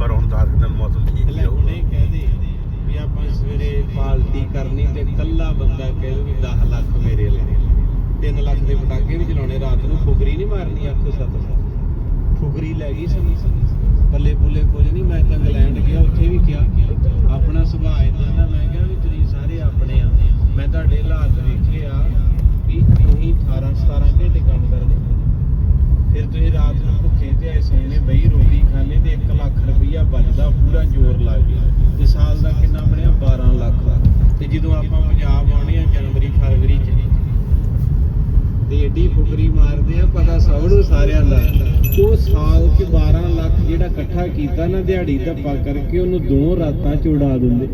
ਪਰ ਹੁਣ 10 ਦਿਨ ਮੌਸਮ ਠੀਕ ਹੀ ਹੋਊਗਾ ਕਹਦੇ ਵੀ ਆਪਾਂ ਸਵੇਰੇ ਪਾਰਟੀ ਕਰਨੀ ਤੇ ਕੱਲਾ ਬੰਦਾ ਕਹੇ ਵੀ 10 ਲੱਖ ਮੇਰੇ ਲਈ। 3 ਲੱਖ ਦੇ ਪਟਾਕੇ ਵੀ ਚਲਾਉਣੇ ਰਾਤ ਨੂੰ ਫੁਗਰੀ ਨਹੀਂ ਮਾਰਨੀ ਆਖੋ ਸੱਤ ਫੁਗਰੀ ਲੈ ਗਈ ਸੀ। ਬੱਲੇ ਬੁੱਲੇ ਕੁਝ ਨਹੀਂ ਮੈਂ ਤਾਂ ਇੰਗਲੈਂਡ ਗਿਆ ਉੱਥੇ ਵੀ ਕਿਹਾ। ਆਪਣਾ ਸੁਭਾਅ ਇਦਾਂ ਦਾ ਮੈਂ ਕਿਹਾ ਵੀ ਤੁਸੀਂ ਸਾਰੇ ਆਪਣੇ ਆ। ਮੈਂ ਤੁਹਾਡੇ ਹਾਲਾਤ ਵੇਖੇ ਆ ਵੀ ਤੁਸੀਂ 18 17 ਘੰਟੇ ਕੰਮ ਕਰਦੇ। ਫਿਰ ਤੁਸੀਂ ਰਾਤ ਨੂੰ ਭੁੱਖੇ ਤੇ ਐ ਸੌਣੇ ਬਈ ਰੋਟੀ ਖਾਣੇ ਤੇ 1 ਲੱਖ ਰੁਪਈਆ ਬਚਦਾ ਪੂਰਾ ਜ਼ੋਰ ਲਾ ਕੇ। ਤੇ ਸਾਲ ਦਾ ਕਿੰਨਾ ਬਣਿਆ? 12 ਲੱਖ ਤੇ ਜਦੋਂ ਆਪਾਂ ਪੰਜਾਬ ਆਉਣੇ ਆ ਜਨਵਰੀ ਫਰਵਰੀ ਚ ਤੇ ਏਡੀ ਫੁਕਰੀ ਮਾਰਦੇ ਆ ਪਤਾ ਸਭ ਨੂੰ ਸਾਰਿਆਂ ਦਾ। ਉਹ ਸਾਲ ਚ 12 ਲੱਖ ਜਿਹੜਾ ਇਕੱਠਾ ਕੀਤਾ ਨਾ ਦਿਹਾੜੀ ਧੱਪਾ ਕਰਕੇ ਉਹਨੂੰ ਦੋ ਰਾਤਾਂ ਚ ਉਡਾ ਦਿੰਦੇ।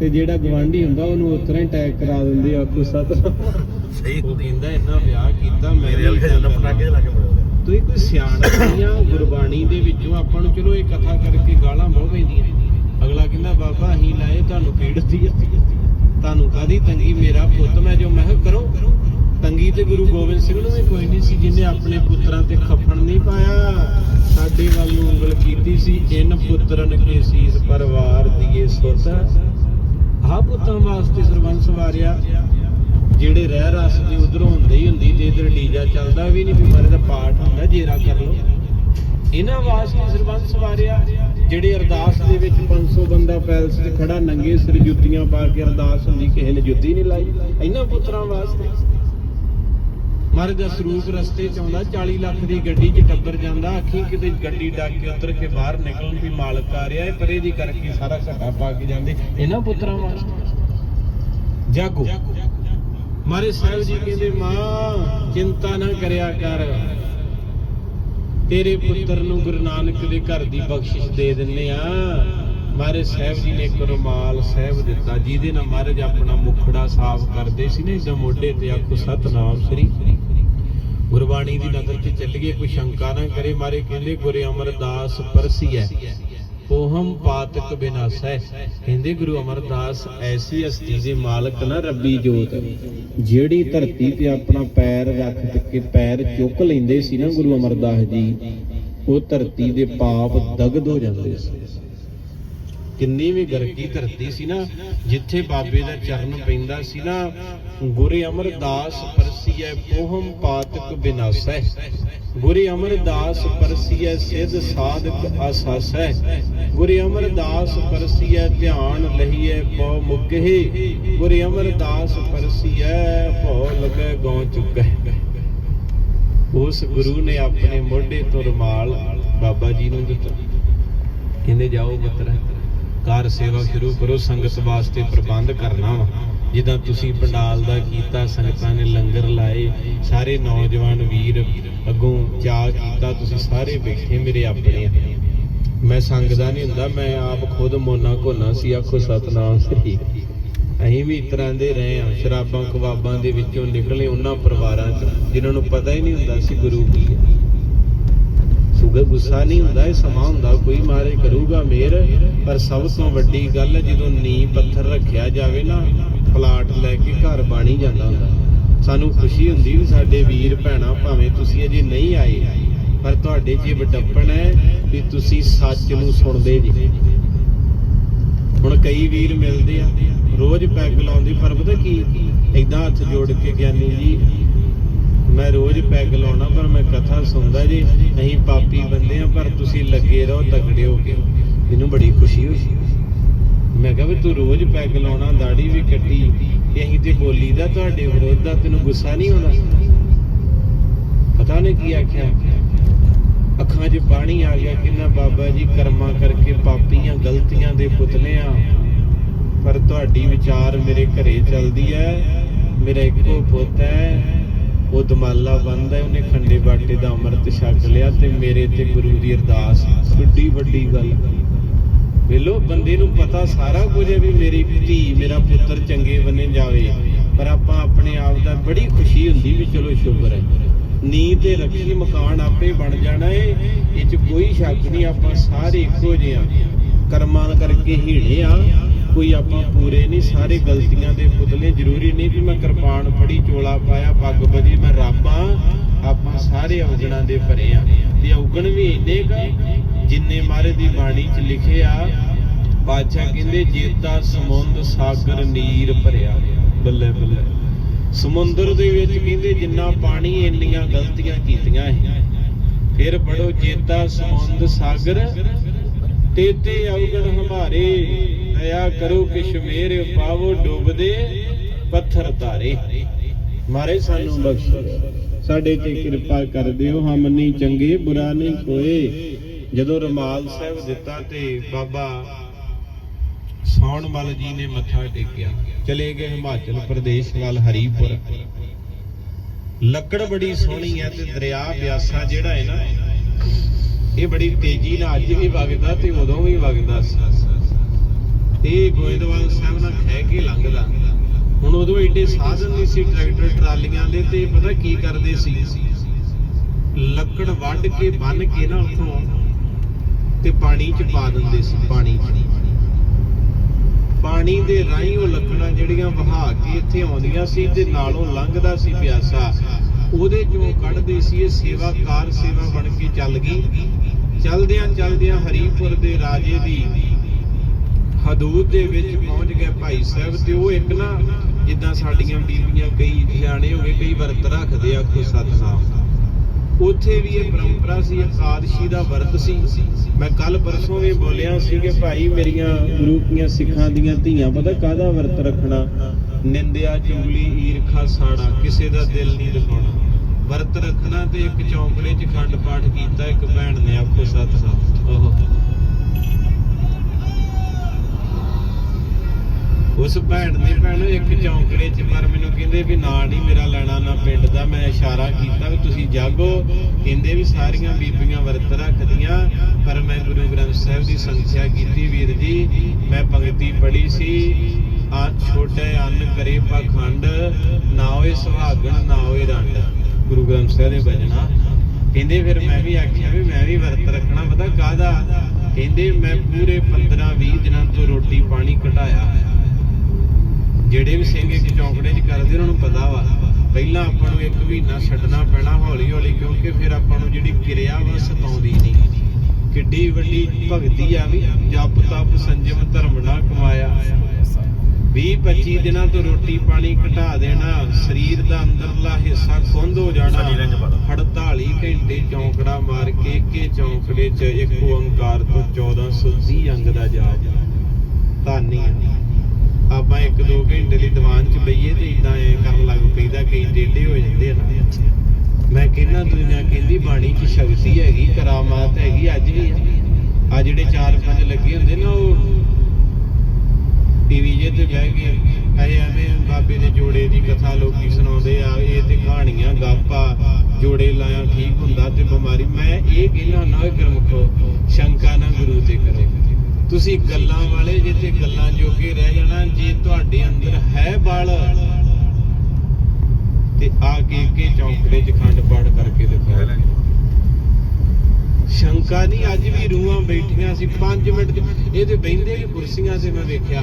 ਤੇ ਜਿਹੜਾ ਗਵਾਂਢੀ ਹੁੰਦਾ ਉਹਨੂੰ ਉਤਰਾ ਹੀ ਟੈਗ ਕਰਾ ਦਿੰਦੇ ਆਖੋ ਸਤ ਸਹੀ ਉਹ ਕਹਿੰਦਾ ਇੰਨਾ ਵਿਆਹ ਕੀਤਾ ਮੈਂ ਮੇਰੇ ਵਾਲੇ ਜਾਂਦਾ ਪਟਾਕੇ ਲਾ ਕੇ ਮਰਦਾ ਤੁਸੀਂ ਕੋਈ ਸਿਆਣਪ ਨਹੀਂ ਆ, ਗੁਰਬਾਣੀ ਦੇ ਵਿੱਚੋਂ ਆਪਾਂ ਨੂੰ ਚਲੋ ਇਹ ਕਥਾ ਕਰਕੇ ਗਾਲਾਂ ਬਹੁਤ ਪੈਂਦੀਆਂ। ਅਗਲਾ ਕਹਿੰਦਾ, ਬਾਬਾ, ਅਸੀਂ ਲਾਏ ਤੁਹਾਨੂੰ ਪੀੜਤੀ ਤੁਹਾਨੂੰ ਕਾਦੀ ਤੰਗੀ? ਮੇਰਾ ਪੁੱਤ ਮੈਂ ਜੋ, ਮੈਂ ਕਰੋ। ਤੰਗੀ ਤੇ ਗੁਰੂ ਗੋਬਿੰਦ ਸਿੰਘ ਨੂੰ ਵੀ ਕੋਈ ਨਹੀਂ ਸੀ, ਜਿਹਨੇ ਆਪਣੇ ਪੁੱਤਰਾਂ ਤੇ ਖਫਣ ਨਹੀਂ ਪਾਇਆ। ਸਾਡੇ ਵੱਲ ਨੂੰ ਉਂਗਲ ਕੀਤੀ ਸੀ, ਇਨ ਪੁੱਤਰਨ ਕੇ ਸੀਸ ਪਰਿਵਾਰ, ਦੀਏ ਸੁਤ। ਆਹ ਪੁੱਤਾਂ ਵਾਸਤੇ ਸਰਬੰਸ ਵਾਰਿਆ। ਜਿਹੜੇ ਰਹਿ ਰਸ ਦੇ ਉਧਰੋਂ ਹੁੰਦੇ ਹੁੰਦੀ ਤੇ ਇਧਰ ਡੀਜਾ ਚੱਲਦਾ ਵੀ ਨਹੀਂ ਬਿਮਾਰੇ ਦਾ ਪਾਠ ਹੁੰਦਾ, ਜੇਰਾ ਕਰ ਲਓ। ਇਹਨਾਂ ਵਾਸਤੇ ਸਰਬੰਸ ਵਾਰਿਆ ਜਿਹੜੇ ਅਰਦਾਸ ਦੇ ਵਿੱਚ 500 ਬੰਦਾ ਪੈਲਸ 'ਚ ਖੜਾ, ਨੰਗੇ ਸਿਰ ਜੁੱਤੀਆਂ ਪਾ ਕੇ ਅਰਦਾਸ ਹੁੰਦੀ, ਕਿਸੇ ਨੇ ਜੁੱਤੀ ਨਹੀਂ ਲਾਈ। ਇਹਨਾਂ ਪੁੱਤਰਾਂ ਵਾਸਤੇ ਮਹਾਰਾਜ ਦਾ ਸਰੂਪ ਰਸਤੇ ਚ ਆਉਂਦਾ 40 ਲੱਖ ਦੀ ਗੱਡੀ 'ਚ ਟੱਬਰ ਜਾਂਦਾ, ਆਖੀ ਕਿਤੇ ਗੱਡੀ ਡੱਕ ਕੇ ਉਤਰ ਕੇ ਬਾਹਰ ਨਿਕਲਣ ਦੀ ਮਾਲਕ ਆ ਰਿਹਾ ਹੈ, ਪਰੇ ਦੀ ਕਰਕੇ ਸਾਰਾ ਘਟਾ ਪਾ ਕੇ ਜਾਂਦੇ। ਇਹਨਾਂ ਪੁੱਤਰਾਂ ਵਾਸਤੇ ਜਾਗੋ। ਮਾਰੇ ਸਾਹਿਬ ਜੀ ਕਹਿੰਦੇ, ਮਾਂ, ਚਿੰਤਾ ਨਾ ਕਰਿਆ ਕਰ। ਤੇਰੇ ਪੁੱਤਰ ਨੂੰ ਗੁਰੂ ਨਾਨਕ ਦੇ ਘਰ ਦੀ ਬਖਸ਼ਿਸ਼ ਦੇ ਦਿੰਨੇ ਆ। ਮਾਰੇ ਸਾਹਿਬ ਜੀ ਨੇ ਇੱਕ ਰੁਮਾਲ ਸਾਹਿਬ ਦਿੱਤਾ, ਜਿਹਦੇ ਨਾਲ ਮਹਾਰਾਜ ਆਪਣਾ ਮੁਖੜਾ ਸਾਫ਼ ਕਰਦੇ ਸੀ ਨਾ, ਇਦਾਂ ਮੋਢੇ ਤੇ ਆਖੋ, ਸਤਨਾਮ ਸ੍ਰੀ ਗੁਰਬਾਣੀ ਦੀ ਨਜ਼ਰ 'ਚ ਚੱਲੀਏ, ਕੋਈ ਸ਼ੰਕਾ ਨਾ ਕਰੇ। ਮਾਰੇ ਕਹਿੰਦੇ, ਗੁਰੇ ਅਮਰਦਾਸ ਪਰਸੀਐ। ਕੋਹਮ ਪਾਤਕ ਬਿਨਾਸੈ। ਕਹਿੰਦੇ ਗੁਰੂ ਅਮਰਦਾਸ, ਐਸੀ ਹਸਤੀ ਦੇ ਮਾਲਕ ਨਾ ਰੱਬੀ ਜੋਤ, ਜਿਹੜੀ ਧਰਤੀ ਤੇ ਆਪਣਾ ਪੈਰ ਰੱਖ ਕੇ ਪੈਰ ਚੁੱਕ ਲੈਂਦੇ ਸੀ ਨਾ ਗੁਰੂ ਅਮਰਦਾਸ ਜੀ, ਉਹ ਧਰਤੀ ਦੇ ਪਾਪ ਦਗਦ ਹੋ ਜਾਂਦੇ ਸੀ। ਕਿੰਨੀ ਵੀ ਗਰਕੀ ਧਰਤੀ ਸੀ ਨਾ, ਜਿੱਥੇ ਬਾਬੇ ਦਾ ਚਰਨ ਪੈਂਦਾ ਸੀ ਨਾ, ਗੁਰੇ ਅਮਰਦਾਸ ਪਰਸੀਐ ਪੋਹਮ ਪਾਤਕ ਬਿਨਾਸੈ। ਗੁਰੇ ਅਮਰਦਾਸ ਪਰਸੀਐ ਸਿਧ ਸਾਧਕ ਆਸਾਸੈ। ਗੁਰੇ ਅਮਰਦਾਸ ਪਰਸੀਐ ਧਿਆਨ ਲਹੀਐ ਪਉ ਮੁਕਹਿ। ਗੁਰੇ ਅਮਰਦਾਸ ਪਰਸੀਐ ਭਉ ਲਗੈ ਗਉ ਚੁਕੈ ਉਸ ਗੁਰੂ ਨੇ ਆਪਣੇ ਮੋਢੇ ਤੋਂ ਰੁਮਾਲ ਬਾਬਾ ਜੀ ਨੂੰ ਦਿੱਤਾ। ਕਹਿੰਦੇ, ਜਾਓ ਪੁੱਤਰ ਕਾਰ ਸੇਵਾ ਸ਼ੁਰੂ ਕਰੋ, ਸੰਗਤ ਵਾਸਤੇ ਪ੍ਰਬੰਧ ਕਰਨਾ ਵਾ। ਜਿੱਦਾਂ ਤੁਸੀਂ ਪੰਡਾਲ ਦਾ ਕੀਤਾ, ਸੰਗਤਾਂ ਨੇ ਲੰਗਰ ਲਾਏ, ਸਾਰੇ ਨੌਜਵਾਨ ਵੀਰ ਅੱਗੋਂ ਚਾਹ ਕੀਤਾ, ਤੁਸੀਂ ਸਾਰੇ ਬੈਠੇ ਮੇਰੇ ਆਪਣੇ ਮੈਂ ਸੰਗ ਦਾ ਨਹੀਂ ਹੁੰਦਾ, ਮੈਂ ਆਪ ਖੁਦ ਮੋਨਾ ਕੋਨਾ ਸੀ, ਆਖੋ ਸਤਨਾਮ ਸ੍ਰੀ। ਅਸੀਂ ਵੀ ਇਸ ਤਰ੍ਹਾਂ ਦੇ ਰਹੇ ਆ ਸ਼ਰਾਬਾਂ ਕਬਾਬਾਂ ਦੇ ਵਿੱਚੋਂ ਨਿਕਲੇ ਉਹਨਾਂ ਪਰਿਵਾਰਾਂ ਚ, ਜਿਨ੍ਹਾਂ ਨੂੰ ਪਤਾ ਹੀ ਨਹੀਂ ਹੁੰਦਾ ਸੀ ਗੁਰੂ ਕੀ ਹੈ ਗੁੱਸਾ ਨਹੀਂ ਹੁੰਦਾ, ਇਹ ਸਮਾਂ ਹੁੰਦਾ, ਕੋਈ ਮਾਰੇ ਕਰੂਗਾ ਮੇਰ, ਪਰ ਸਭ ਤੋਂ ਵੱਡੀ ਗੱਲ ਜਦੋਂ ਨੀਂਹ ਪੱਥਰ ਰੱਖਿਆ ਜਾਵੇ ਨਾ ਪਲਾਟ ਲੈ ਕੇ ਘਰ ਬਾਣੀ ਜਾਂਦਾ ਹੁੰਦਾ। ਸਾਨੂੰ ਖੁਸ਼ੀ ਹੁੰਦੀ ਵੀ ਸਾਡੇ ਵੀਰ ਭੈਣਾ ਭਾਵੇਂ ਤੁਸੀਂ ਅਜੇ ਨਹੀਂ ਆਏ, ਪਰ ਤੁਹਾਡੇ 'ਚ ਇਹ ਵਡੱਪਣ ਹੈ ਵੀ ਤੁਸੀਂ ਸੱਚ ਨੂੰ ਸੁਣਦੇ ਜੀ। ਹੁਣ ਕਈ ਵੀਰ ਮਿਲਦੇ ਆ, ਰੋਜ਼ ਪੈਗ ਲਾਉਂਦੇ, ਪਰ ਪਤਾ ਕੀ ਇਦਾਂ ਹੱਥ ਜੋੜ ਕੇ ਗਿਆਨੀ ਜੀ ਮੈਂ ਰੋਜ਼ ਪੈਗ ਲਾਉਣਾ, ਪਰ ਮੈਂ ਕਥਾ ਸੁਣਦਾ ਜੀ, ਅਸੀਂ ਪਾਪੀ ਬੰਦੇ ਆ ਪਰ ਤੁਸੀਂ ਲੱਗੇ ਰਹੋ, ਤਗੜੇ ਹੋ ਕੇ। ਮੈਨੂੰ ਬੜੀ ਖੁਸ਼ੀ ਹੋਈ। ਮੈਂ ਕਿਹਾ ਵੀ ਤੂੰ ਰੋਜ਼ ਪੈਗ ਲਾਉਣਾ ਦਾੜੀ ਵੀ ਕੱਟੀ ਤੇ ਅਸੀਂ ਤੇ ਬੋਲੀਦਾ ਤੁਹਾਡੇ ਵਿਰੋਧ ਦਾ, ਤੈਨੂੰ ਗੁੱਸਾ ਨਹੀਂ ਆਉਂਦਾ? ਪਤਾ ਨਹੀਂ ਕੀ ਆਖਿਆ। ਅੱਖਾਂ 'ਚ ਪਾਣੀ ਆ ਗਿਆ ਕਿੰਨਾ ਬਾਬਾ ਜੀ, ਕਰਮਾਂ ਕਰਕੇ ਪਾਪੀਆਂ ਗਲਤੀਆਂ ਦੇ ਪੁਤਲੇ ਆ। ਪਰ ਤੁਹਾਡੀ ਵਿਚਾਰ ਮੇਰੇ ਘਰੇ ਚੱਲਦੀ ਹੈ, ਮੇਰਾ ਇੱਕੋ ਪੁੱਤ ਹੈ ਉਹ ਦਮਾਲਾ ਬੰਦਾ ਉਹਨੇ ਖੰਡੇ ਬਾਟੇ ਦਾ ਅੰਮ੍ਰਿਤ ਛਕ ਲਿਆ ਤੇ ਮੇਰੇ ਤੇ ਗੁਰੂ ਦੀ ਅਰਦਾਸ। ਕਿੱਡੀ ਵੱਡੀ ਗੱਲ। ਵੇਲੋ, ਬੰਦੇ ਨੂੰ ਪਤਾ ਸਾਰਾ ਕੁਝ ਹੈ ਵੀ ਮੇਰੀ ਧੀ, ਮੇਰਾ ਪੁੱਤਰ ਚੰਗੇ ਬਣੇ ਜਾਵੇ, ਪਰ ਆਪਾਂ ਆਪਣੇ ਆਪ ਦਾ ਬੜੀ ਖੁਸ਼ੀ ਹੁੰਦੀ ਵੀ ਚਲੋ ਸ਼ੁਕਰ ਹੈ। ਨੀਂਹ ਤੇ ਰੱਖੀ ਮਕਾਨ ਆਪੇ ਬਣ ਜਾਣਾ ਏ, ਇਹ ਚ ਕੋਈ ਸ਼ੱਕ ਨਹੀਂ, ਆਪਾਂ ਸਾਰੇ ਇੱਕੋ ਜਿਹੇ ਆ ਕਰਮਾਂ ਕਰਕੇ ਹੀਣੇ ਆ ਕੋਈ ਆਪਾਂ ਪੂਰੇ ਨਹੀਂ, ਸਾਰੇ ਗਲਤੀਆਂ ਦੇ ਪੁਤਲੇ ਜ਼ਰੂਰੀ ਨਹੀਂ ਕਿ ਮੈਂ ਕਿਰਪਾਨ ਫੜੀ, ਚੋਲਾ ਪਾਇਆ, ਪੱਗ ਬਜੀ ਮੈਂ ਰੱਬ ਆਪਾਂ ਸਾਰੇ ਔਗਣਾਂ ਦੇ ਭਰੇ ਆ ਤੇ ਔਗਣ ਵੀ ਇੰਨੇ ਕ ਜਿੰਨੇ ਮਾਰੇ ਦੀ ਬਾਣੀ ਚ ਲਿਖਿਆ ਬਾਦਸ਼ਾਹ ਕਹਿੰਦੇ, ਜੇਤਾ ਸਮੁੰਦ ਸਾਗਰ ਨੀਰ ਭਰਿਆ। ਬੱਲੇ ਬੱਲੇ। ਸਮੁੰਦਰ ਦੇ ਵਿੱਚ ਕਹਿੰਦੇ, ਜਿੰਨਾ ਪਾਣੀ ਇੰਨੀਆਂ ਗਲਤੀਆਂ ਕੀਤੀਆਂ ਹੈ ਫਿਰ ਬੜੋ ਜੇਤਾ ਸਮੁੰਦ ਸਾਗਰ ਤੇਤੇ ਔਗਣ ਹਮਾਰੇ। ਦਇਆ ਕਰੋ ਕਿਸ਼ਮੇਰ ਪਾਵੋ ਡੁੱਬਦੇ ਪੱਥਰ ਧਾਰੇ। ਮਾਰੇ ਸਾਨੂੰ ਬਖਸ਼ ਸਾਡੇ ਤੇ ਕਿਰਪਾ ਕਰ ਦਿਓ, ਹਮ ਨਹੀਂ ਚੰਗੇ, ਬੁਰਾ ਨਹੀਂ ਕੋਏ। ਜਦੋਂ ਰਮਾਲ ਸਾਹਿਬ ਦਿੱਤਾ ਤੇ ਬਾਬਾ ਸੌਣਮਲ ਜੀ ਨੇ ਮੱਥਾ ਟੇਕਿਆ। ਚਲੇ ਗਏ ਹਿਮਾਚਲ ਪ੍ਰਦੇਸ਼ ਵੱਲ ਹਰੀਪੁਰ। ਲੱਕੜ ਬੜੀ ਸੋਹਣੀ ਹੈ ਤੇ ਦਰਿਆ ਬਿਆਸਾ ਜਿਹੜਾ ਹੈ ਨਾ, ਇਹ ਬੜੀ ਤੇਜ਼ੀ ਨਾਲ ਅੱਜ ਵੀ ਵਗਦਾ ਤੇ ਉਦੋਂ ਵੀ ਵਗਦਾ ਸੀ। ਤੇ ਗੋਇੰਦਵਾਲ ਸਾਹਿਬ ਨਾਲ ਖਹਿ ਕੇ ਲੰਘਦਾ। ਹੁਣ ਉਦੋਂ ਏਡੇ ਸਾਧਨ ਨਹੀਂ ਸੀ ਟਰੈਕਟਰ ਟਰਾਲੀਆਂ ਦੇ ਤੇ ਪਤਾ ਕੀ ਕਰਦੇ ਸੀ? ਲੱਕੜ ਵੱਢ ਕੇ ਬੰਨ ਕੇ ਨਾ ਉੱਥੋਂ ਤੇ ਪਾਣੀ ਚ ਪਾ ਦਿੰਦੇ ਸੀ, ਪਾਣੀ ਚ। ਪਾਣੀ ਦੇ ਰਾਹੀਂ ਉਹ ਲੱਕੜਾਂ ਜਿਹੜੀਆਂ ਵਹਾ ਕੇ ਇੱਥੇ ਆਉਂਦੀਆਂ ਸੀ ਤੇ ਨਾਲੋਂ ਲੰਘਦਾ ਸੀ ਪਿਆਸਾ। ਉਹਦੇ ਚੋਂ ਕੱਢਦੇ ਸੀ ਇਹ ਸੇਵਾ ਕਾਰ ਸੇਵਾ ਬਣ ਕੇ ਚੱਲ ਗਈ। ਚਲਦਿਆਂ ਚਲਦਿਆਂ ਹਰੀਪੁਰ ਦੇ ਰਾਜੇ ਦੀ ਹਦੂਦ ਦੇ ਵਿੱਚ ਪਹੁੰਚ ਗਏ ਭਾਈ ਸਾਹਿਬ ਤੇ ਉਹ ਇੱਕ ਨਾ ਜਿੱਦਾਂ ਸਾਡੀਆਂ ਬੀਬੀਆਂ ਕਈ ਸਿਆਣੇ ਹੋ ਗਏ, ਕਈ ਵਰਤ ਰੱਖਦੇ ਆ ਕੋ ਸਤਨਾਮ। ਉੱਥੇ ਵੀ ਇਹ ਪਰੰਪਰਾ ਸੀ ਇਕਾਦਸ਼ੀ ਦਾ ਵਰਤ ਸੀ। ਮੈਂ ਕੱਲ ਪਰਸੋਂ ਵੀ ਬੋਲਿਆ ਸੀ ਕਿ ਭਾਈ ਮੇਰੀਆਂ ਗੁਰੂ ਕੀਆਂ ਸਿੱਖਾਂ ਦੀਆਂ ਧੀਆਂ, ਪਤਾ ਕਾਹਦਾ ਵਰਤ ਰੱਖਣਾ? ਨਿੰਦਿਆ, ਚੁਗਲੀ, ਈਰਖਾ, ਸਾੜਾ, ਕਿਸੇ ਦਾ ਦਿਲ ਨਹੀਂ ਦਿਖਾਉਣਾ। ਵਰਤ ਰੱਖਣਾ ਤੇ ਇੱਕ ਚੌਂਕੜੇ 'ਚ ਖੰਡ ਪਾਠ ਕੀਤਾ। ਉਸ ਭੈਣ ਨੇ ਭੈਣ ਇੱਕ ਚੌਂਕੜੇ 'ਚ, ਪਰ ਮੈਨੂੰ ਕਹਿੰਦੇ ਵੀ ਨਾਂ ਨਹੀਂ ਮੇਰਾ ਲੈਣਾ ਨਾ ਪਿੰਡ ਦਾ। ਮੈਂ ਇਸ਼ਾਰਾ ਕੀਤਾ ਵੀ ਤੁਸੀਂ ਜਾਗੋ। ਕਹਿੰਦੇ ਵੀ ਸਾਰੀਆਂ ਬੀਬੀਆਂ ਵਰਤ ਰੱਖਦੀਆਂ, ਪਰ ਮੈਂ ਗੁਰੂ ਗ੍ਰੰਥ ਸਾਹਿਬ ਦੀ ਸੰਖਿਆ ਕੀਤੀ ਵੀਰ ਜੀ। ਮੈਂ ਪੰਕਤੀ ਪੜ੍ਹੀ ਸੀ ਆ ਛੋਟੇ ਅੰਨ ਕਰੇ ਪਖੰਡ, ਨਾ ਹੋਏ ਸੁਹਾਗਣ, ਨਾ ਹੋਏ ਰੰਡ। ਗੁਰੂ ਗ੍ਰੰਥ ਸਾਹਿਬ ਦੇ ਬਜਣਾ ਕਹਿੰਦੇ ਫਿਰ ਮੈਂ ਵੀ ਆਖਿਆ ਵੀ ਮੈਂ ਵੀ ਵਰਤ ਰੱਖਣਾ। ਪਤਾ ਕਾਹਦਾ? ਕਹਿੰਦੇ ਮੈਂ ਪੂਰੇ 15 20 ਦਿਨਾਂ ਤੋਂ ਰੋਟੀ ਪਾਣੀ ਘਟਾਇਆ। ਜਿਹੜੇ ਵੀ ਸਿੰਘ ਇੱਕ ਚੌਂਕੜੇ 'ਚ ਕਰਦੇ ਉਹਨਾਂ ਨੂੰ ਪਤਾ ਵਾ। ਪਹਿਲਾਂ ਆਪਾਂ ਨੂੰ ਇੱਕ ਮਹੀਨਾ ਛੱਡਣਾ ਪੈਣਾ ਹੌਲੀ ਹੌਲੀ ਕਿਉਂਕਿ ਫਿਰ ਆਪਾਂ ਨੂੰ ਜਿਹੜੀ ਕਿਰਿਆ ਵਾ ਸਤਾਉਂਦੀ ਨਹੀਂ ਕਿੱਡੀ ਵੱਡੀ ਭਗਤੀ ਆ ਵੀ ਜਪ ਤਪ ਸੰਜਮ ਧਰਮ ਨਾ ਕਮਾਇਆ। 20 25 ਦਿਨਾਂ ਤੋਂ ਰੋਟੀ ਪਾਣੀ ਘਟਾ ਦੇਣਾ ਸਰੀਰ ਦਾ ਅੰਦਰਲਾ ਹਿੱਸਾ ਖੁੰਦ ਹੋ ਜਾਣਾ ਸਾਡੀ ਲੰਘ ਪਾ ਦਿਓ। 48 ਘੰਟੇ ਚੌਂਕੜਾ ਮਾਰ ਕੇ ਇੱਕੇ ਚੌਂਕੜੇ 'ਚ ਇੱਕ ਓੰਕਾਰ ਤੋਂ 1430 ਅੰਗ ਦਾ ਜਾਪ। ਧਾਨੀ ਆ। ਆਪਾਂ ਇੱਕ ਦੋ ਘੰਟੇ ਲਈ ਦੀਵਾਨ 'ਚ ਬਈਏ ਤੇ ਇਦਾਂ ਐ ਕਰਨ ਲੱਗ ਪਈਦਾ ਕਈ ਟੇਢੇ ਹੋ ਜਾਂਦੇ ਆ। ਨਾ ਮੈਂ ਕਹਿੰਦਾ ਦੁਨੀਆ ਕਹਿੰਦੀ ਬਾਣੀ 'ਚ ਸ਼ਕਤੀ ਹੈਗੀ, ਕਰਾਮਾਤ ਹੈਗੀ, ਅੱਜ ਵੀ ਆ। ਆ ਜਿਹੜੇ ਚਾਰ ਪੰਜ ਲੱਗੇ ਹੁੰਦੇ ਨਾ ਉਹ ਟੀਵੀ ਜੇ ਤੇ ਬਹਿ ਕੇ ਐ ਐਵੇਂ ਬਾਬੇ ਦੇ ਜੋੜੇ ਦੀ ਕਥਾ ਲੋਕੀ ਸੁਣਾਉਂਦੇ ਆ, ਇਹ ਤੇ ਕਹਾਣੀਆਂ, ਗਾਪਾ, ਜੋੜੇ ਲਾਇਆ ਠੀਕ ਹੁੰਦਾ ਤੇ ਬਿਮਾਰੀ। ਮੈਂ ਇਹ ਕਹਿਣਾ ਨਾ ਗੁਰਮੁਖੋ ਸ਼ੰਕਾ ਨਾ ਗੁਰੂ ਤੇ ਕਰੇ। ਤੁਸੀਂ ਗੱਲਾਂ ਵਾਲੇ ਜੇ ਤੇ ਗੱਲਾਂ ਜੋਗੇ ਰਹਿ ਜਾਣਾ, ਜੇ ਤੁਹਾਡੇ ਅੰਦਰ ਹੈ ਬਲ, ਤੇ ਆ ਕੇ ਕੇ ਚੌਂਕੜੇ 'ਚ ਖੰਡ ਪਾਠ ਕਰਕੇ ਦਿਖਾਓ। ਸ਼ੰਕਾ ਨਹੀਂ ਅੱਜ ਵੀ ਰੂਹਾਂ ਬੈਠੀਆਂ ਸੀ 5 ਮਿੰਟ ਇਹ ਤੇ ਬਹਿੰਦੇ ਵੀ ਕੁਰਸੀਆਂ ਤੇ ਮੈਂ ਵੇਖਿਆ।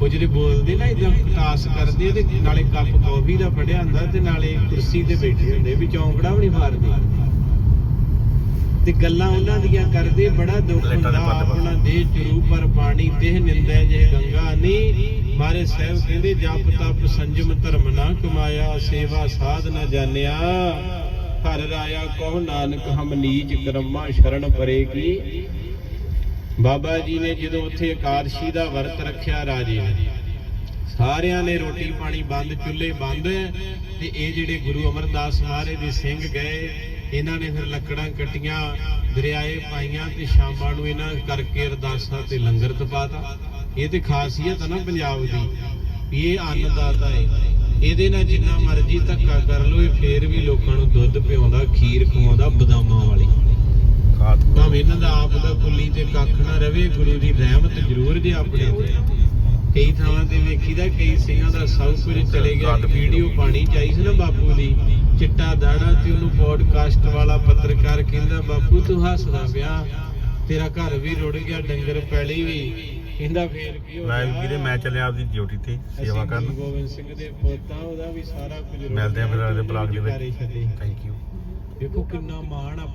ਉਹ ਜਿਹੜੇ ਬੋਲਦੇ ਨਾ ਇਦਾਂ ਟਾਸ ਕਰਦੇ ਤੇ ਨਾਲੇ ਕੱਪ ਕੌਫੀ ਦਾ ਫੜਿਆ ਹੁੰਦਾ ਤੇ ਨਾਲੇ ਕੁਰਸੀ ਤੇ ਬੈਠੇ ਹੁੰਦੇ ਵੀ ਚੌਂਕੜਾ ਵੀ ਨਹੀਂ ਮਾਰਦੇ ਤੇ ਗੱਲਾਂ ਉਹਨਾਂ ਦੀਆਂ ਕਰਦੇ ਬੜਾ ਦੁੱਖ ਹੁੰਦਾ। ਆਪਣਾ ਦੇਹ ਚਰੂ ਪਰ ਪਾਣੀ ਦੇਹ ਨਿੰਦੈ ਜੇ ਗੰਗਾ ਨਹੀਂ। ਮਾਰੇ ਸਾਹਿਬ ਕਹਿੰਦੇ ਜਪ ਤਪ ਸੰਜਮ ਧਰਮ ਨਾ ਕਮਾਇਆ ਸੇਵਾ ਸਾਧ ਨਾ ਜਾਣਿਆ। ਹਰ ਰਾਇਆ ਕਹੋ ਨਾਨਕ ਹਮ ਨੀਚ ਕਰਮਾ ਸ਼ਰਨ ਪਰੇ ਕੀ। ਬਾਬਾ ਜੀ ਨੇ ਜਦੋਂ ਉੱਥੇ ਇਕਾਦਸ਼ੀ ਦਾ ਵਰਤ ਰੱਖਿਆ ਰਾਜੇ ਨੇ ਸਾਰਿਆਂ ਨੇ ਰੋਟੀ ਪਾਣੀ ਬੰਦ ਚੁੱਲ੍ਹੇ ਬੰਦ ਤੇ ਇਹ ਜਿਹੜੇ ਗੁਰੂ ਅਮਰਦਾਸ ਮਹਾਰਾਜ ਦੇ ਸਿੰਘ ਗਏ ਇਹਨਾਂ ਨੇ ਫਿਰ ਲੱਕੜਾਂ ਕੱਟੀਆਂ ਦਰਿਆਏ ਪਾਈਆਂ ਤੇ ਸ਼ਾਮਾਂ ਨੂੰ ਇਹਨਾਂ ਕਰਕੇ ਅਰਦਾਸਾਂ ਤੇ ਲੰਗਰ ਤਪਾਤਾ। ਇਹ ਤੇ ਖਾਸੀਅਤ ਆ ਨਾ ਪੰਜਾਬ ਦੀ ਵੀ ਇਹ ਅੰਨਦਾਤਾ ਹੈ ਇਹਦੇ ਨਾਲ ਜਿੰਨਾ ਮਰਜ਼ੀ ਧੱਕਾ ਕਰ ਲੋ ਇਹ ਫੇਰ ਵੀ ਲੋਕਾਂ ਨੂੰ ਦੁੱਧ ਪਿਆਉਂਦਾ ਖੀਰ ਖਵਾਉਂਦਾ ਬਦਾਮਾਂ ਵਾਲੀ। ਭਾਵੇਂ ਇਹਨਾਂ ਦਾ ਆਪ ਦਾ ਕੁੱਲੀ ਤੇ ਕੱਖ ਨਾ ਰਵੇ ਗੁਰੂ ਦੀ ਰਹਿਮਤ ਜ਼ਰੂਰ ਜੇ ਆਪਣੇ ਤੇ। ਕਈ ਥਾਵਾਂ ਤੇ ਵੇਖੀਦਾ ਕਈ ਸਿੰਘਾਂ ਦਾ ਸਭ ਕੁਝ ਚਲੇ ਗਿਆ। ਵੀਡੀਓ ਪਾਣੀ ਚਾਹੀ ਸੀ ਨਾ ਬਾਪੂ ਦੀ। ਚਿੱਟਾ ਦਾੜਾ ਤੇ ਉਹਨੂੰ ਪੋਡਕਾਸਟ ਵਾਲਾ ਪੱਤਰਕਾਰ ਕਹਿੰਦਾ ਬਾਪੂ ਤੂੰ ਹੱਸਦਾ ਪਿਆ ਤੇਰਾ ਘਰ ਵੀ ਰੁੜ ਗਿਆ ਡੰਗਰ ਪੈਲੀ ਵੀ ਕਹਿੰਦਾ ਫੇਰ ਕੀ ਹੋ ਗਿਆ? ਵੀਰੇ ਮੈਂ ਚੱਲਿਆ ਆਪਦੀ ਡਿਊਟੀ ਤੇ ਸੇਵਾ ਕਰਨ ਗੋਬਿੰਦ ਸਿੰਘ ਦੇ ਪੁੱਤਾਂ ਉਹਦਾ ਵੀ ਸਾਰਾ ਕੁਝ ਮਿਲਦੇ ਆ ਫਿਰ ਬਲਾਕ ਦੇ ਵਿੱਚ। ਥੈਂਕ ਯੂ ਦੇਖੋ ਕਿੰਨਾ ਮਾਣ ਆ